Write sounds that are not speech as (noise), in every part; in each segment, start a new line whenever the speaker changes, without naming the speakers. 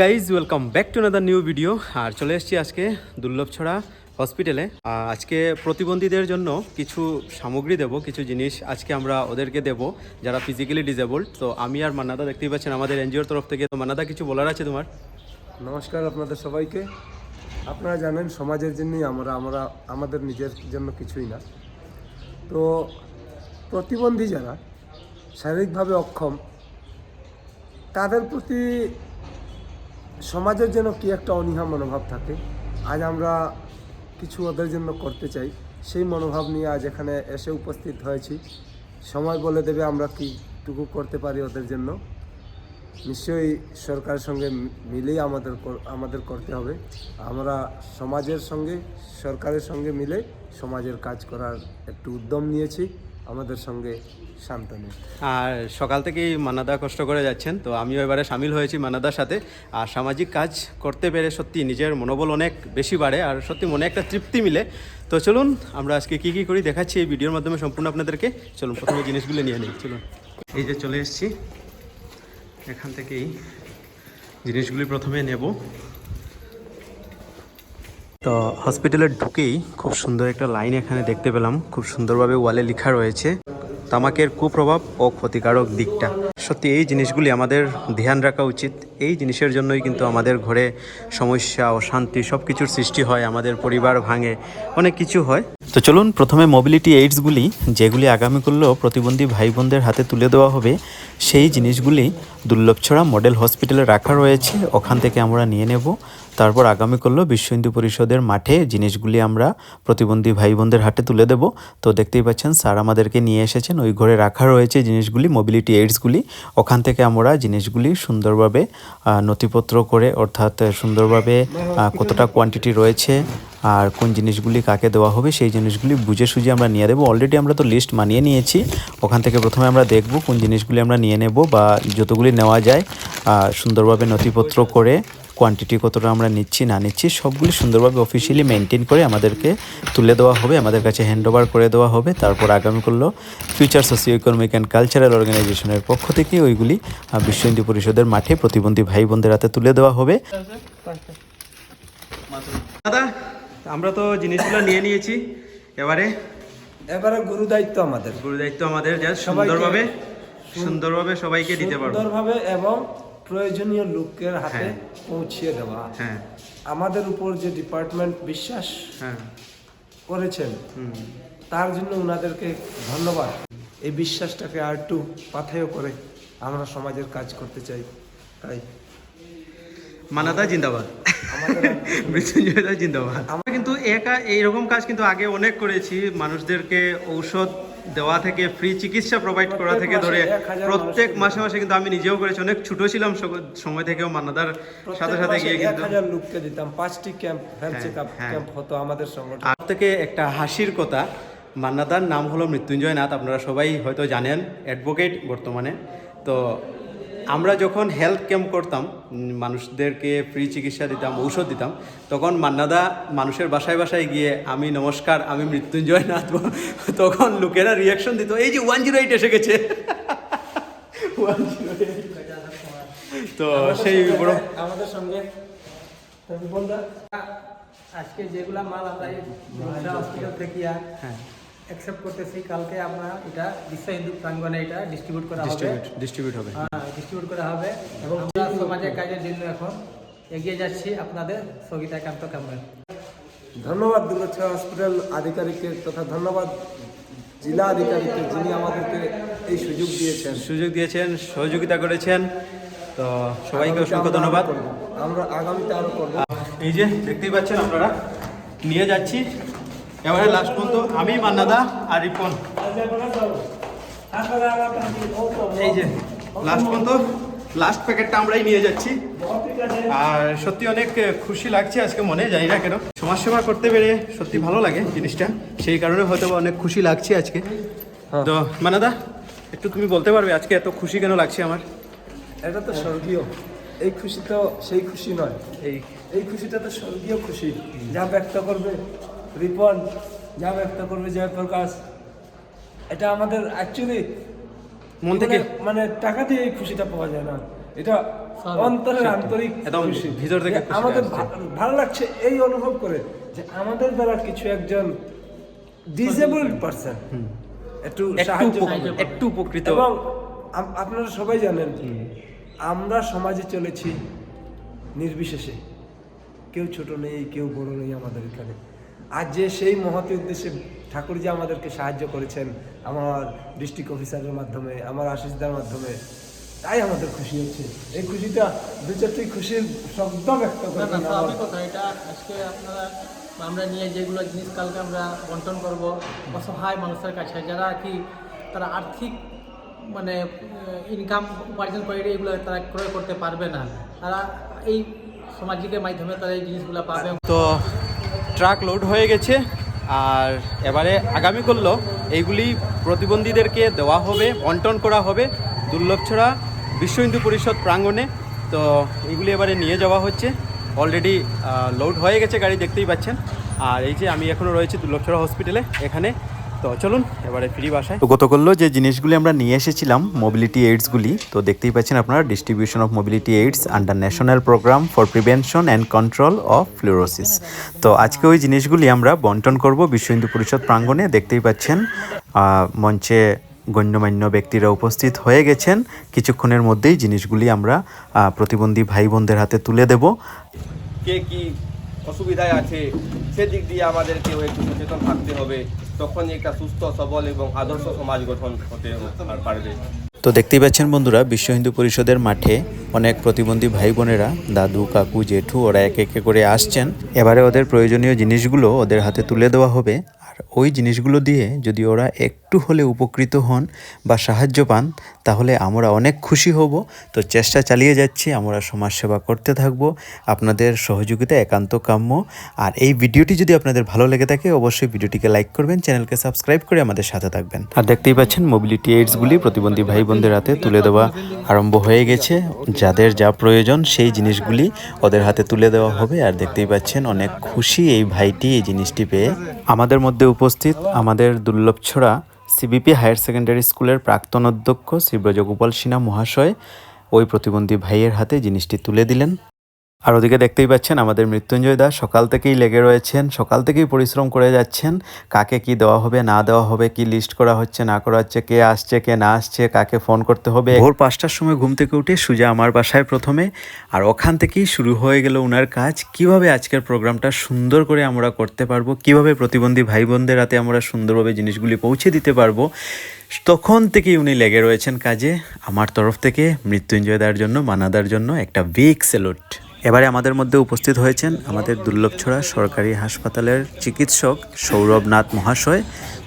Guys welcome back to another new video আর চলে এসেছি আজকে দুর্লভছড়া হসপিটালে আজকে প্রতিবন্ধীদের জন্য কিছু সামগ্রী দেব, কিছু জিনিস আজকে আমরা ওদেরকে দেব যারা ফিজিক্যালি ডিসেবলড তো আমি আর মান্নাদা দেখতেই পাচ্ছেন আমাদের এনজিওর তরফ থেকে। তো মান্নাদা, কিছু বলার আছে তোমার?
নমস্কার আপনাদের সবাইকে। আপনারা জানেন, সমাজের জন্যই আমরা আমরা, আমাদের নিজের জন্য কিছুই না। তো প্রতিবন্ধী যারা শারীরিকভাবে অক্ষম, তাদের প্রতি সমাজের জন্য কি একটা অনীহা মনোভাব থাকে? আজ আমরা কিছু ওদের জন্য করতে চাই। সেই মনোভাব নিয়ে আজ এখানে এসে উপস্থিত হয়েছি। সময় বলে দেবে আমরা কীটুকু করতে পারি ওদের জন্য। নিশ্চয়ই সরকারের সঙ্গে মিলেই আমাদের আমাদের করতে হবে। আমরা সমাজের সঙ্গে, সরকারের সঙ্গে মিলে সমাজের কাজ করার একটু উদ্যম নিয়েছি। আমাদের সঙ্গে শান্তনু।
আর সকাল থেকেই মানাদা কষ্ট করে যাচ্ছেন, তো আমিও এবারে সামিল হয়েছি মান্নাদার সাথে। আর সামাজিক কাজ করতে পেরে সত্যি নিজের মনোবল অনেক বেশি বাড়ে, আর সত্যি মনে একটা তৃপ্তি মিলে। তো চলুন, আমরা আজকে কী কী করি দেখাচ্ছি এই ভিডিওর মাধ্যমে সম্পূর্ণ আপনাদেরকে। চলুন, প্রথমে জিনিসগুলো নিয়ে নিই, চলুন। এই যে চলে এসেছি, এখান থেকেই জিনিসগুলি প্রথমে নেব। তো হসপিটালে ঢুকেই খুব সুন্দর একটা লাইন এখানে দেখতে পেলাম। খুব সুন্দরভাবে ওয়ালে লেখা রয়েছে, তামাকের কুপ্রভাব ও ক্ষতিকারক দিকটা। সত্যি, এই জিনিসগুলি আমাদের ধ্যান রাখা উচিত। এই জিনিসের জন্যই কিন্তু আমাদের ঘরে সমস্যা, অশান্তি সব কিছুর সৃষ্টি হয়, আমাদের পরিবার ভাঙে, অনেক কিছু হয়। তো চলুন প্রথমে মোবিলিটি এইডসগুলি যেগুলি আগামী করলেও প্রতিবন্ধী ভাই বোনদের হাতে তুলে দেওয়া হবে, সেই জিনিসগুলি দুর্লভছড়া মডেল হসপিটালে রাখা রয়েছে। ওখান থেকে আমরা নিয়ে নেব। তারপর আগামী করলেও বিশ্ব হিন্দু পরিষদের মাঠে জিনিসগুলি আমরা প্রতিবন্ধী ভাই বোনদের হাতে তুলে দেব। তো দেখতেই পাচ্ছেন, স্যার আমাদেরকে নিয়ে এসেছেন। ওই ঘরে রাখা রয়েছে জিনিসগুলি মোবিলিটি এইডসগুলি ওখান থেকে আমরা জিনিসগুলি সুন্দরভাবে নথিপত্র করে, অর্থাৎ সুন্দরভাবে কতটা কোয়ান্টিটি রয়েছে, আর কোন জিনিসগুলি কাকে দেওয়া হবে, সেই জিনিসগুলি বুঝে সুঝে আমরা নিয়ে দেবো অলরেডি আমরা তো লিস্ট মানিয়ে নিয়েছি। ওখান থেকে প্রথমে আমরা দেখব কোন জিনিসগুলি আমরা নিয়ে নেব বা যতগুলি নেওয়া যায় সুন্দরভাবে নথিপত্র করে কোয়ান্টিটি কতটা আমরা নিচ্ছি, না নিচ্ছি, সবগুলি সুন্দরভাবে অফিসিয়ালি মেনটেন করে আমাদেরকে তুলে দেওয়া হবে, আমাদের কাছে হ্যান্ড ওভার করে দেওয়া হবে। তারপর আগামী করল future socio economic and cultural অর্গানাইজেশনের পক্ষ থেকে ওইগুলি বিশ্ব হিন্দু পরিষদের মাঠে প্রতিবন্ধী ভাই বোনদের হাতে তুলে দেওয়া হবে। দাদা, আমরা তো জিনিসগুলো নিয়ে নিয়েছি। এবারে?
এবারে গুরু দায়িত্ব আমাদের।
গুরু দায়িত্ব আমাদের যা সুন্দরভাবে সুন্দরভাবে সবাইকে দিতে পারব।
সুন্দরভাবে এবং প্রয়োজনীয় লোকের হাতে
হ্যাঁ।
পৌঁছিয়ে দেওয়া।
হ্যাঁ।
আমাদের উপর যে ডিপার্টমেন্ট বিশ্বাস
হ্যাঁ।
করেছেন
হুম।
তার জন্য ওনাদেরকে ধন্যবাদ। এই বিশ্বাসটাকে আর একটু পাথেয় করে আমরা সমাজের কাজ করতে চাই। তাই।
মানাদা জিন্দাবাদ।
আমাদের
মৃত্যুঞ্জয়দা জিন্দাবাদ আমরা কিন্তু একা এইরকম কাজ কিন্তু আগে অনেক করেছি। মানুষদেরকে ঔষধ দেওয়া থেকে ফ্রি চিকিৎসা প্রোভাইড করা থেকে ধরে প্রত্যেক মাসে মাসে কিন্তু আমি নিজেও করেছি। অনেক ছোট ছিলাম সময় থেকেও মান্নাদার সাথে সাথে গিয়ে কিন্তু
লোককে দিতাম। পাঁচটি ক্যাম্প হেলথ চেক আপ
হ্যাঁ।
ক্যাম্প হতো আমাদের সংগঠন।
আর থেকে একটা হাসির কথা মান্নাদার নাম হলো মৃত্যুঞ্জয় নাথ। আপনারা সবাই হয়তো জানেন অ্যাডভোকেট বর্তমানে। তো আমরা যখন হেলথ ক্যাম্প করতাম মানুষদেরকে ফ্রি চিকিৎসা দিতাম ঔষধ দিতাম তখন মান্নাদা মানুষের বাসায় বাসায় গিয়ে আমি নমস্কার আমি মৃত্যুঞ্জয় নাথ (laughs) তখন লোকেরা রিয়াকশন দিত এই যে ওয়ান জিরো এইট এসে গেছে। (laughs) 108 তো সেই বড়
আমাদের সঙ্গে
আজকে যেগুলা মাল আমরা হসপিটাল থেকে
হ্যাঁ।
অ্যাকসেপ্ট করতেছি কালকে আমরা এটা বিশ্ব হিন্দু প্রাঙ্গনে এটা ডিস্ট্রিবিউট করা হবে।
ডিস্ট্রিবিউট ডিস্ট্রিবিউট হবে।
হ্যাঁ ডিস্ট্রিবিউট করা হবে এবং আমরা সমাজের কাজের জন্য এখন এগিয়ে যাচ্ছি আপনাদের একান্ত কামরায়
ধন্যবাদ দুর্গা হসপিটাল আধিকারিককে তথা ধন্যবাদ জেলা আধিকারিককে যিনি আমাদেরকে এই সুযোগ দিয়েছেন।
সুযোগ দিয়েছেন সহযোগিতা করেছেন। তো সবাইকে অসংখ্য ধন্যবাদ।
আমরা আগামীতে আরও করব।
এই যে দেখতেই পাচ্ছেন আপনারা নিয়ে যাচ্ছি। এবারে লাস্ট পর্যন্ত আমি মান্নাদা আর রিপন। এই যে লাস্ট পর্যন্ত লাস্ট প্যাকেটটা আমরাই নিয়ে যাচ্ছি। আর সত্যি অনেক খুশি লাগছে আজকে মনে জানি না কেন। সমাজসেবা করতে পেরে সত্যি ভালো লাগে জিনিসটা। সেই কারণে হয়তো অনেক খুশি লাগছে আজকে। তো মানাদা একটু তুমি বলতে পারবে আজকে এত খুশি কেন লাগছে আমার?
এটা তো স্বর্গীয়। এই খুশি তো সেই খুশি নয়।
এই
এই খুশিটা তো স্বর্গীয় খুশি। যা ব্যক্ত করবে। রিপন যা ব্যক্ত করবে জয়প্রকাশ। এটা আমাদের অ্যাকচুয়ালি
মন থেকে
মানে টাকা দিয়ে এই খুশিটা পাওয়া যায় না। এটা। অন্তরের আন্তরিক খুশি।
ভিতর থেকে
আমাদের ভালো লাগছে এই অনুভব করে যে আমাদের দ্বারা কিছু একজন ডিসেবলড পারসন একটু
একটু
সাহায্য
একটু উপকৃত।
এবং আপনারা সবাই জানেন আমরা সমাজে চলেছি নির্বিশেষে। কেউ ছোট নেই কেউ বড় নেই আমাদের এখানে। আজ যে সেই মহতি উদ্দেশ্যে ঠাকুর যে আমাদেরকে সাহায্য করেছেন আমার ডিস্ট্রিক্ট অফিসারের মাধ্যমে আমার আশিসদার মাধ্যমে তাই আমাদের খুশি হচ্ছে। এই খুশিটা দু চারটি খুশির শব্দ ব্যক্ত
না না
করবেন
কথা এটা আজকে আপনারা আমরা নিয়ে যেগুলো জিনিস কালকে আমরা বন্টন করব অসহায় মানুষের কাছে যারা কি তারা আর্থিক মানে ইনকাম উপার্জন করে এগুলো তারা ক্রয় করতে পারবে না। তারা এই সামাজিকের মাধ্যমে তারা এই জিনিসগুলো পাবে।
তো ট্রাক লোড হয়ে গেছে, আর এবারে আগামী করল, এইগুলি প্রতিবন্ধীদেরকে দেওয়া হবে, বন্টন করা হবে দুর্লভছড়া বিশ্ব হিন্দু পরিষদ প্রাঙ্গণে। তো এইগুলি এবারে নিয়ে যাওয়া হচ্ছে। অলরেডি লোড হয়ে গেছে গাড়ি, দেখতেই পাচ্ছেন। আর এই যে আমি এখনও রয়েছি দুর্লভছড়া হসপিটালে এখানে তো চলুন এবারে ফিরি বাসায়। তো গতকাল যে জিনিসগুলি আমরা নিয়ে এসেছিলাম মোবিলিটি এইডসগুলি তো দেখতেই পাচ্ছেন আপনারা distribution of mobility aids under national programme for prevention and control of fluorosis তো আজকে ওই জিনিসগুলি আমরা বন্টন করব বিশ্ব হিন্দু পরিষদ প্রাঙ্গণে দেখতেই পাচ্ছেন মঞ্চে গণ্যমান্য ব্যক্তিরা উপস্থিত হয়ে গেছেন। কিছুক্ষণের মধ্যেই জিনিসগুলি আমরা প্রতিবন্ধী ভাই বোনদের হাতে তুলে দেব।
কে কি অসুবিধায় আছে সেদিক দিয়ে আমাদেরকেও একটু সচেতন থাকতে হবে। তখনই একটা সুস্থ, সবল এবং আদর্শ সমাজ গঠন হতে পারবে।
তো দেখতেই পাচ্ছেন বন্ধুরা, বিশ্ব হিন্দু পরিষদের মাঠে অনেক প্রতিবন্ধী ভাই বোনেরা, দাদু, কাকু, জেঠু, ওরা একে একে করে আসছেন। এবারে ওদের প্রয়োজনীয় জিনিসগুলো ওদের হাতে তুলে দেওয়া হবে। আর ওই জিনিসগুলো দিয়ে যদি ওরা একটু হলে উপকৃত হন বা সাহায্য পান, তাহলে আমরা অনেক খুশি হব। তো চেষ্টা চালিয়ে যাচ্ছি, আমরা সমাজসেবা করতে থাকব, আপনাদের সহযোগিতা একান্ত কাম্য। আর এই ভিডিওটি যদি আপনাদের ভালো লেগে থাকে, অবশ্যই ভিডিওটিকে লাইক করবেন, চ্যানেলকে সাবস্ক্রাইব করে আমাদের সাথে থাকবেন। আর দেখতেই পাচ্ছেন মোবিলিটি এইডসগুলি প্রতিবন্ধী ভাই বোনদের হাতে তুলে দেওয়া আরম্ভ হয়ে গেছে। যাদের যা প্রয়োজন, সেই জিনিসগুলি ওদের হাতে তুলে দেওয়া হবে। আর দেখতেই পাচ্ছেন, অনেক খুশি এই ভাইটি এই জিনিসটি পেয়ে। আমাদের মধ্যে উপস্থিত আমাদের দুর্লভছড়া সিবিপি হায়ার সেকেন্ডারি স্কুলের প্রাক্তন অধ্যক্ষ শ্রী ব্রজগোপাল সিনহা মহাশয় ওই প্রতিবন্ধী ভাইয়ের হাতে জিনিসটি তুলে দিলেন। আর ওদিকে দেখতেই পাচ্ছেন আমাদের মৃত্যুঞ্জয় দাস সকাল থেকেই লেগে রয়েছেন, সকাল থেকেই পরিশ্রম করে যাচ্ছেন। কাকে কি দেওয়া হবে, না দেওয়া হবে, কি লিস্ট করা হচ্ছে, না করা হচ্ছে, কে আসছে, কে না আসছে, কাকে ফোন করতে হবে। ভোর পাঁচটার সময় ঘুম থেকে উঠে সুজা আমার বাসায় প্রথমে, আর ওখান থেকেই শুরু হয়ে গেল ওনার কাজ। কীভাবে আজকের প্রোগ্রামটা সুন্দর করে আমরা করতে পারব, কীভাবে প্রতিবন্ধী ভাই বোনদের হাতে আমরা সুন্দরভাবে জিনিসগুলি পৌঁছে দিতে পারব, তখন থেকেই উনি লেগে রয়েছেন কাজে। আমার তরফ থেকে মৃত্যুঞ্জয় দার জন্য মানাদার জন্য একটা বিগ সেলুট এবারে আমাদের মধ্যে উপস্থিত হয়েছেন আমাদের দুর্লভছড়া সরকারি হাসপাতালের চিকিৎসক সৌরভ নাথ মহাশয়।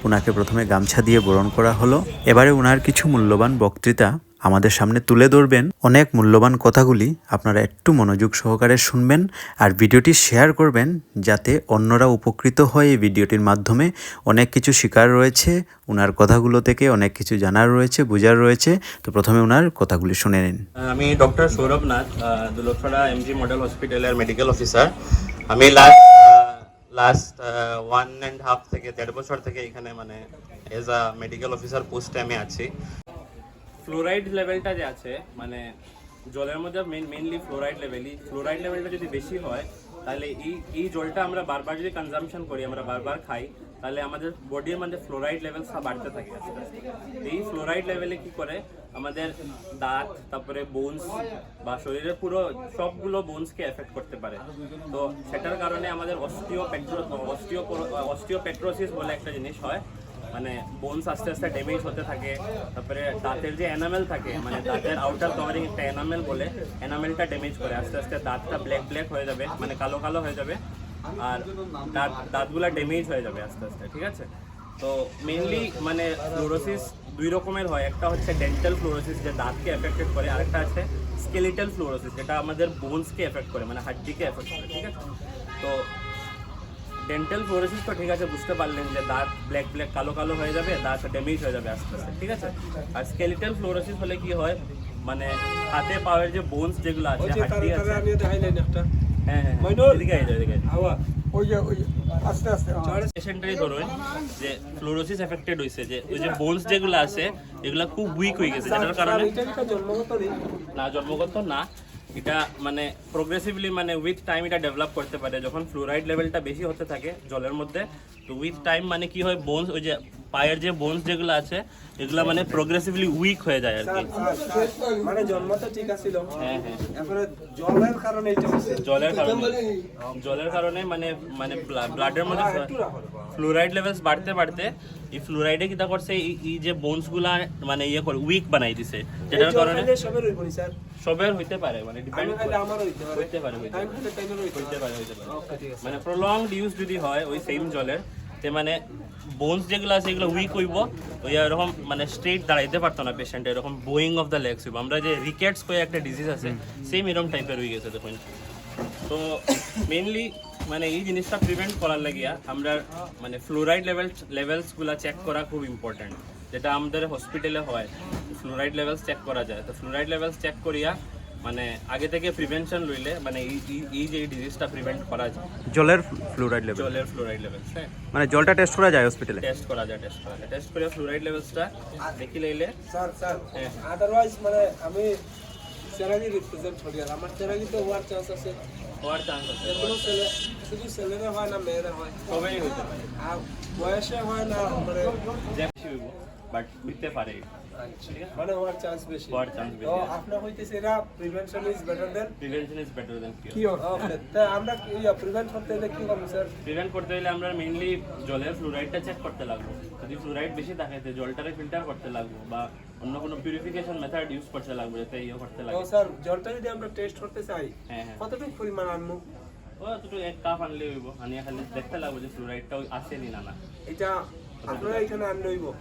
ওনাকে প্রথমে গামছা দিয়ে বরণ করা হলো। এবারে ওনার কিছু মূল্যবান বক্তৃতা আমাদের সামনে তুলে ধরবেন অনেক মূল্যবান কথাগুলি। আপনারা একটু মনোযোগ সহকারে শুনবেন আর ভিডিওটি শেয়ার করবেন যাতে অন্যরা উপকৃত হয় এই ভিডিওটির মাধ্যমে। অনেক কিছু শিকার রয়েছে ওনার কথাগুলো থেকে অনেক কিছু জানার রয়েছে, বোঝার রয়েছে। তো প্রথমে ওনার কথাগুলি শুনে নিন।
আমি ডক্টর সৌরভ নাথ দুলক্ষড়া এমজি মডেল হসপিটালের মেডিকেল অফিসার আমি last last one and half থেকে দেড় বছর থেকে এখানে মানে এজ আ মেডিকেল অফিসার পোস্টে আমি আছি। ফ্লোরাইড লেভেলটা যে আছে মানে জলের মধ্যে মেন মেনলি ফ্লোরাইড লেভেলই ফ্লোরাইড লেভেলটা যদি বেশি হয়, তাহলে এই এই জলটা আমরা বারবার যদি কনজামশন করি, আমরা বারবার খাই, তাহলে আমাদের বডির মধ্যে ফ্লোরাইড লেভেলসটা বাড়তে থাকে এই ফ্লোরাইড লেভেলে কি করে? আমাদের দাঁত, তারপরে বোনস বা শরীরের পুরো সবগুলো বোনসকে এফেক্ট করতে পারে। তো সেটার কারণে আমাদের osteo petro osteo osteopetrosis বলে একটা জিনিস হয়। মানে বোনস আস্তে আস্তে ড্যামেজ হতে থাকে, তারপরে দাঁতের যে এনামেল থাকে মানে দাঁতের আউটার কভারিং একটা এনামেল বলে এনামেলটা ড্যামেজ করে, আস্তে আস্তে দাঁতটা ব্ল্যাক ব্ল্যাক হয়ে যাবে মানে কালো কালো হয়ে যাবে, আর দাঁত, দাঁতগুলা ড্যামেজ হয়ে যাবে আস্তে আস্তে, ঠিক আছে? তো মেনলি মানে ফ্লোরোসিস দুই রকমের হয়, একটা হচ্ছে ডেন্টাল ফ্লোরোসিস যে দাঁতকে এফেক্টেড করে, আরেকটা আছে স্কেলিটাল ফ্লোরোসিস যেটা আমাদের বোনসকে এফেক্ট করে মানে হাড্ডিকে এফেক্ট করে, ঠিক আছে? তো ডেন্টাল ফ্লোরোসিস তো ঠিক আছে বুঝতে পারলেন যে দাঁত ব্ল্যাক ব্ল্যাক কালো কালো হয়ে যাবে দাঁত ড্যামেজ হয়ে যাবে আস্তে আস্তে ঠিক আছে? আর স্কেলিটাল ফ্লোরোসিস হলে কি হয় মানে হাতে পাওয়ার যে বোনস যেগুলো আছে হাড্ডি আছে। হ্যাঁ হ্যাঁ হ্যাঁ, এদিকে যাও, এদিকে আয় যাও। পেশেন্টারই ধরুন যে ফ্লোরোসিস এফেক্টেড হয়েছে যে ওই যে বোনস যেগুলো আছে এগুলো খুব উইক হয়ে গেছে যেটার কারণে না জন্মগত না। এটা মানে প্রোগ্রেসিভলি মানে উইথ টাইম এটা ডেভেলপ করতে পারে। যখন ফ্লোরাইড লেভেলটা বেশি হতে থাকে জলের মধ্যে, তো উইথ টাইম মানে কি হয়? বোনস ওই যে পায়ের যে বোনস যেগুলো আছে এগুলো মানে প্রোগ্রেসিভলি উইক হয়ে যায় আর কি।
মানে জন্মটা ঠিক আছিল।
হ্যাঁ হ্যাঁ।
এরপরে জলের কারণে এটা হচ্ছে
জলের কারণে। জলের কারণে মানে মানে ব্লাডের মধ্যে ফ্লোরাইড লেভেলস বাড়তে বাড়তে এই ফ্লোরাইডে কিটা করছে এই যে বোনসগুলা মানে ইয়ে করে উইক বানাই দিছে। যেটার কারণে
সবের হইব নি স্যার।
সবের হইতে পারে মানে ডিপেন্ড
আমি খাইলে আমারও হইতে পারে।
হইতে পারে হইতে পারে।
হইতে
পারে। মানে প্রলংড ইউজ যদি হয় ওই সেম জলের তে মানে বোনস যেগুলো আছে এগুলো উইক হইব ওই এরকম মানে স্ট্রেট দাঁড়াইতে পারতো না পেশেন্ট এরকম বোয়িং অফ দ্য লেগস হইব। আমরা যে রিকেটস কয়ে একটা ডিজিজ আছে সেম এরকম টাইপের হয়ে গেছে, দেখুন। তো মেইনলি মানে এই জিনিসটা প্রিভেন্ট করার লাগিয়া আমরা মানে ফ্লোরাইড লেভেল লেভেলসগুলো চেক করা খুব ইম্পর্ট্যান্ট যেটা আমাদের হসপিটালে হয় ফ্লোরাইড লেভেলস চেক করা যায়। তো ফ্লোরাইড লেভেলস চেক করিয়া মানে আগে থেকে প্রিভেনশন লইলে মানে এই এই- এই যে ডিজিজটা প্রিভেন্ট করা যায়
জলের ফ্লোরাইড লেভেল
জলের ফ্লোরাইড হ্যাঁ।
মানে জলটা টেস্ট করা যায় হসপিটালে
টেস্ট করা যায় টেস্ট করা যায়। টেস্ট করে ফ্লোরাইড লেভেলসটা দেখি লইলে
স্যার স্যার
হ্যাঁ।
আদারওয়াইজ মানে আমি চেরাগি রিপ্রেজেন্ট করি আর আমার চেরাগি তো হওয়ার চান্স আছে।
হওয়ার চান্স আছে
কোনো ছেলে শুধু ছেলেরা হয় না মেয়েরা হয়।
সবাই হইতে পারে।
আর বয়সে হয় না মানে
যে বাট হইতে পারে।
মানে হওয়ার চান্স বেশি।
হওয়ার চান্স
তো
বেশি
আপনার হইতেছে এরা prevention is better then
prevention is better than cure
কি ওকে তা আমরা কি প্রিভেন্ট করতে হলে কি করব স্যার
প্রিভেন্ট করতে হলে আমরা মেইনলি জলের ফ্লোরাইডটা চেক করতে লাগবো। যদি ফ্লোরাইড বেশি থাকে তো জলটারে ফিল্টার করতে লাগবো বা অন্য কোনো পিউরিফিকেশন মেথড ইউজ করতে লাগবে যাতে ইয়ে করতে
তো
লাগে
স্যার জলটা যদি আমরা টেস্ট করতে চাই
হ্যাঁ হ্যাঁ।
কতটুকু পরিমাণ আনব?
ও দুটো এক কাপ আনলে হইব। আনিয়া খালি দেখতে লাগবে যে ফ্লোরাইডটা আছে না না।
এটা আপনারা এখানে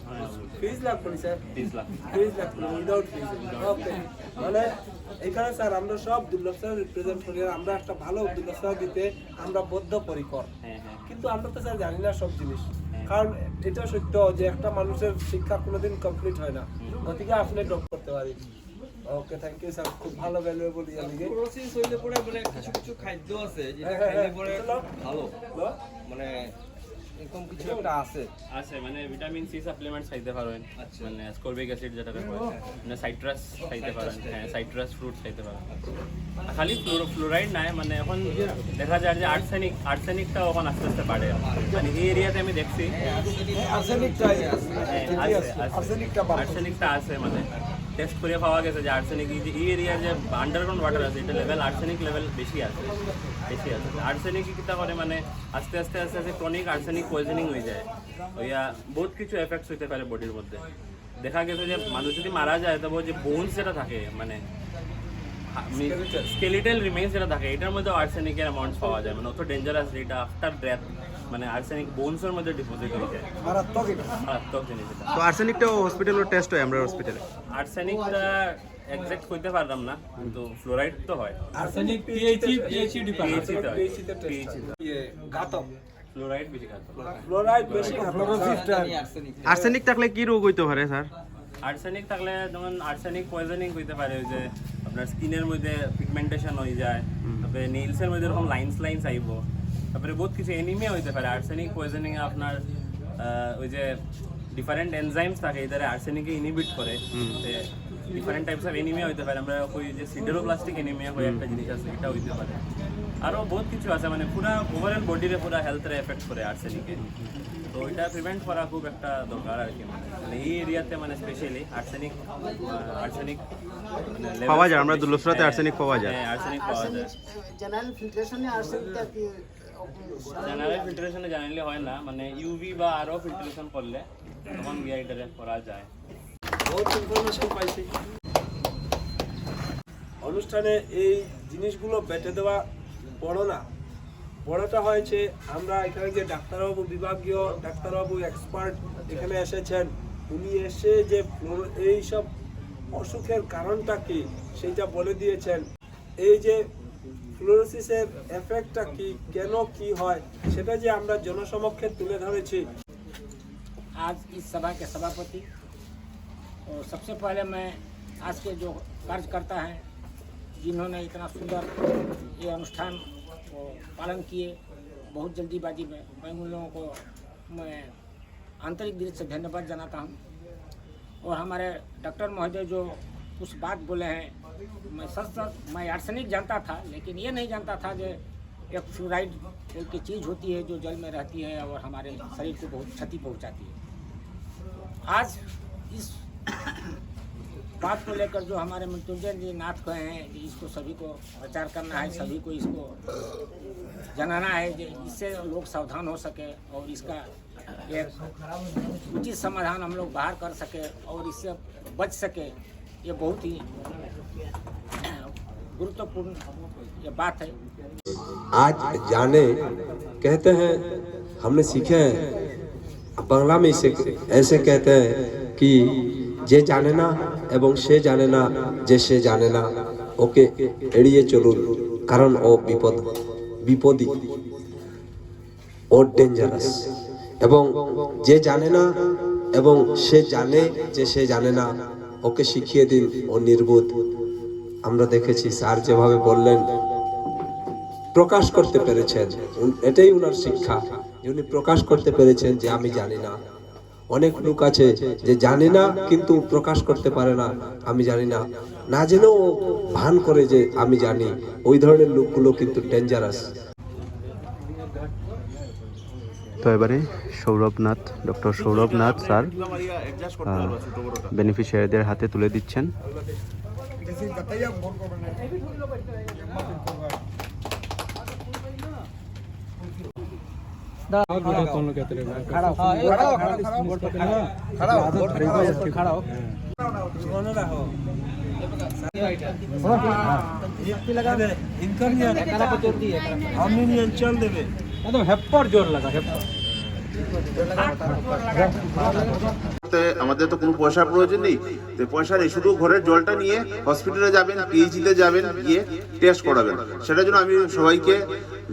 হ্যাঁ
ফিজ লাগবে না স্যার। ফিজ লাগবে উইদাউট ফিজ ওকে মানে এখানে স্যার আমরা সব দুর্লভ স্যার রিপ্রেজেন্ট করি। আমরা একটা ভালো দুর্লভ স্যার দিতে আমরা বদ্ধপরিকর।
হ্যাঁ হ্যাঁ।
কিন্তু আমরা তো স্যার জানি না সব জিনিস। কারণ এটা সত্য যে একটা মানুষের শিক্ষা কোনোদিন কমপ্লিট হয় না। গতিকে আপনি ড্রপ করতে পারি। Okay thank you sir. খুব ভালো ভ্যালুয়েবল ইয়ার লিগে
প্রসেস হইলে পরে মানে কিছু কিছু খাদ্য আছে যেটা
হ্যাঁ, হ্যাঁ,
খাইলে পরে
হ্যাঁ।
ভালো। মানে এরকম কিছু একটা আছে।
আছে মানে ভিটামিন সি সাপ্লিমেন্টস খাইতে পারেন
আচ্ছা।
মানে স্করবিক অ্যাসিড যেটা কয় মানে সাইট্রাস খাইতে পারেন। হ্যাঁ সাইট্রাস ফ্রুটস খাইতে পারেন। খালি ফ্লোরাইড নাই মানে এখন দেখা যায় যে আর্সেনিক আর্সেনিকটা এখন আস্তে আস্তে বাড়ে। মানে এই এরিয়াতে আমি দেখছি।
আর্সেনিকটা
আছে মানে টেস্ট করে পাওয়া গেছে যে আর্সেনিক এই এরিয়ার যে আন্ডারগ্রাউন্ড ওয়াটার আছে এটা লেভেল আর্সেনিক লেভেল বেশি আছে। বেশি আছে আর্সেনিক কিতা করে মানে? আস্তে আস্তে আস্তে আস্তে ক্রনিক আর্সেনিক পয়জনিং হয়ে যায়। ওইয়া বহুত কিছু এফেক্টস হইতে পারে বডির মধ্যে। দেখা গেছে যে মানুষ যদি মারা যায় তবে যে বোনস যেটা থাকে মানে স্কেলিটাল রিমেন্স যেটা থাকে। এটার মধ্যে আর্সেনিকের অ্যামাউন্ট পাওয়া যায়। মানে অত ডেঞ্জারাস এটা আফটার ডেথ মানে আর্সেনিক বোনসের মধ্যে ডিপোজিট হয়ে যায়।
মারাত্মক এটা।
মারাত্মক জিনিস এটা।
তো আর্সেনিকটাও হসপিটালের টেস্ট হয় আমরা হসপিটালে
আর্সেনিকটা এক্সাক্ট কইতে পারলাম না কিন্তু ফ্লোরাইড তো হয়।
আর্সেনিক পিএইচি পিএইচি
পিএইচি তো
তে টেস্ট
পিএইচি
ইয়ে ঘাতক।
ফ্লোরাইড বেশি খাতো
ফ্লোরাইড বেশি ফ্লোরোসিস্ট
আর্সেনিক
আর্সেনিক থাকলে কি রোগ হইতে পারে স্যার?
আর্সেনিক থাকলে যেমন আর্সেনিক পয়জনিং হইতে পারে ওই যে আপনার স্কিনের মধ্যে পিগমেন্টেশন হয়ে যায় তারপরে নেইলসের মধ্যে এরকম লাইন্স লাইন্স আইব। তারপরে বহুত কিছু এনিমিয়া হইতে পারে। আর্সেনিক পয়জনিং আপনার ওই যে ডিফারেন্ট এনজাইমস থাকে এদের আর্সেনিকে ইনহিবিট করে। ডিফারেন্ট টাইপস অফ এনিমিয়া হইতে পারে। আমরা ওই যে সিডেরোপ্লাস্টিক এনিমিয়া হয়ে একটা জিনিস আছে এটা হইতে পারে। আরও বহুত কিছু আছে মানে পুরা ওভারঅল বডিরে পুরা হেলথরে এফেক্ট করে আর্সেনিকে তো এটা প্রিভেন্ট করা খুব একটা দরকার আর কি মানে মানে এই এরিয়াতে মানে স্পেশালি আর্সেনিক আর্সেনিক
পাওয়া যায়, আমরা দুর্লভপুরাতে arsenic পাওয়া যায়।
হ্যাঁ আর্সেনিক পাওয়া যায়।
জেনারেল ফিল্ট্রেশনে আর্সেনিকটা কি
জেনারেল ফিল্টারেশনে জানাইলে হয় না মানে ইউভি বা আরও ফিল্টারেশন করলে তখন গিয়ে এটারে করা যায়।
বহুত ইনফরমেশন পাইছি। অনুষ্ঠানে এই জিনিসগুলো বেটে দেওয়া বড় না। বড়টা হয়েছে, আমরা এখানে যে ডাক্তারবাবু, বিভাগীয় ডাক্তারবাবু এক্সপার্ট এখানে এসেছেন, উনি এসে যে ফ্লো- এই সব অসুখের কারণটা কি সেটা বলে দিয়েছেন। এই যে ফ্লোরোসিসের এফেক্টটা কি কেন কি হয় সেটা যে আমরা জনসমক্ষে তুলে ধরেছি
आज इस सभा के सभापति और सबसे पहले मैं आज के जो कार्यकर्ता हैं जिन्होंने इतना सुंदर ये अनुष्ठान को पालन किए बहुत जल्दीबाजी में मैं उन लोगों को मैं आंतरिक दिल से धन्यवाद जनाता हूँ और हमारे डॉक्टर महोदय जो कुछ बात बोले हैं मैं सच मैं आर्सेनिक जानता था, लेकिन ये नहीं जानता था कि एक फ्लोराइड एक चीज़ होती है जो जल में रहती है और हमारे शरीर को बहुत क्षति पहुंचाती है। आज इस बात को लेकर जो हमारे मृत्युंजय जी नाथ कहे हैं, इसको सभी को प्रचार करना है, सभी को इसको जनाना है इससे लोग सावधान हो सके और इसका एक उचित समाधान हम लोग बाहर कर सके और इससे बच सके। ये बहुत ही (clears throat) गुरुत्वपूर्ण ये बात है
आज जाने कहते हैं हमने सीखे हैं बांग्ला में इसे ऐसे कहते हैं कि যে জানে না এবং সে জানে না যে সে জানে না ওকে এড়িয়ে চলুন কারণ ও বিপদ বিপদী ও ডেঞ্জারাস এবং যে জানে না এবং সে জানে যে সে জানে না ওকে শিখিয়ে দিন, ও নির্বোধ। আমরা দেখেছি স্যার যেভাবে বললেন, প্রকাশ করতে পেরেছেন। এটাই উনার শিক্ষা উনি প্রকাশ করতে পেরেছেন যে আমি জানি না। অনেক লোক আছে যে জানে না, কিন্তু প্রকাশ করতে পারে না, আমি জানি না। না জেনেও ভান করে যে আমি জানি। ওই ধরনের লোকগুলো কিন্তু ডেঞ্জারাস
তো এবারে সৌরভনাথ ডক্টর সৌরভনাথ স্যার বেনিফিশিয়ারিদের হাতে তুলে দিচ্ছেন জোর লাগা
তে আমাদের তো কোনো পয়সার প্রয়োজন নেই। তো পয়সা নেই শুধু ঘরের জলটা নিয়ে হসপিটালে যাবেন পিএইচিতে যাবেন, গিয়ে টেস্ট করাবেন। সেটার জন্য আমি সবাইকে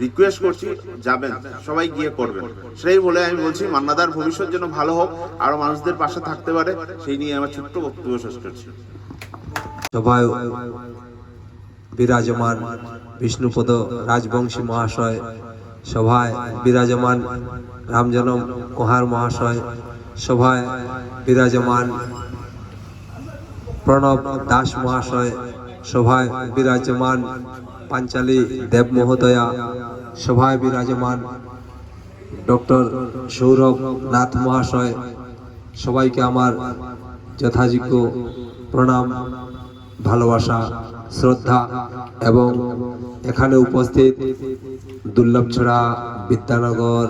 রিকোয়েস্ট করছি, যাবেন, সবাই গিয়ে করবেন। সেই বলে আমি বলছি, মান্নাদার ভবিষ্যৎ যেন ভালো হোক, আরও মানুষদের পাশে থাকতে পারে, সেই নিয়ে আমার ছোট্ট বক্তব্য শেষ করছি।
সভায় বিরাজমান বিষ্ণুপদ রাজবংশী মহাশয় সভায় বিরাজমান রামজনম কোহার মহাশয় সভায় বিরাজমান প্রণব দাস মহাশয় সভায় বিরাজমান পাঞ্চালী দেব মহোদয়া সভায় বিরাজমান ডক্টর সৌরভ নাথ মহাশয় সবাইকে আমার যথাযোগ্য প্রণাম, ভালোবাসা, শ্রদ্ধা এবং এখানে উপস্থিত দুর্লভছড়া বিদ্যানগর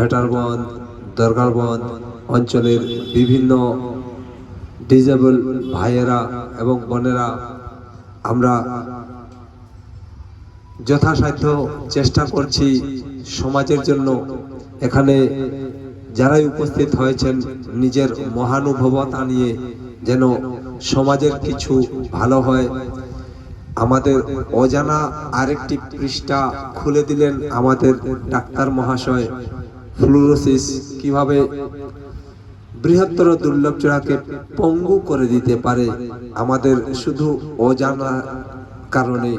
ভেটারবন্দ দরগারবন্দ অঞ্চলের বিভিন্ন ডিজেবল ভাইয়েরা এবং বোনেরা আমরা যথাসাধ্য চেষ্টা করছি সমাজের জন্য। এখানে যারাই উপস্থিত হয়েছেন, নিজের মহানুভবতা নিয়ে যেন সমাজের কিছু ভালো হয়। আমাদের অজানা আরেকটি পৃষ্ঠা খুলে দিলেন আমাদের ডাক্তার মহাশয় ফ্লুরোসিস কীভাবে বৃহত্তর দুর্লভচূড়াকে পঙ্গু করে দিতে পারে আমাদের শুধু অজানা কারণে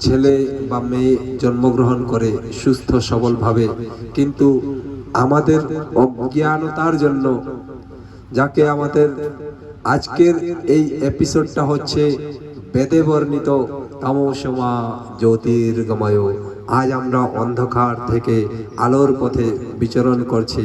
ছেলে বা মেয়ে জন্মগ্রহণ করে সুস্থ সবলভাবে। কিন্তু আমাদের অজ্ঞানতার জন্য, যাকে আমাদের আজকের এই এপিসোডটা হচ্ছে বেদে বর্ণিত তামসমা জ্যোতির্গময়। আজ আমরা অন্ধকার থেকে আলোর পথে বিচরণ করছি।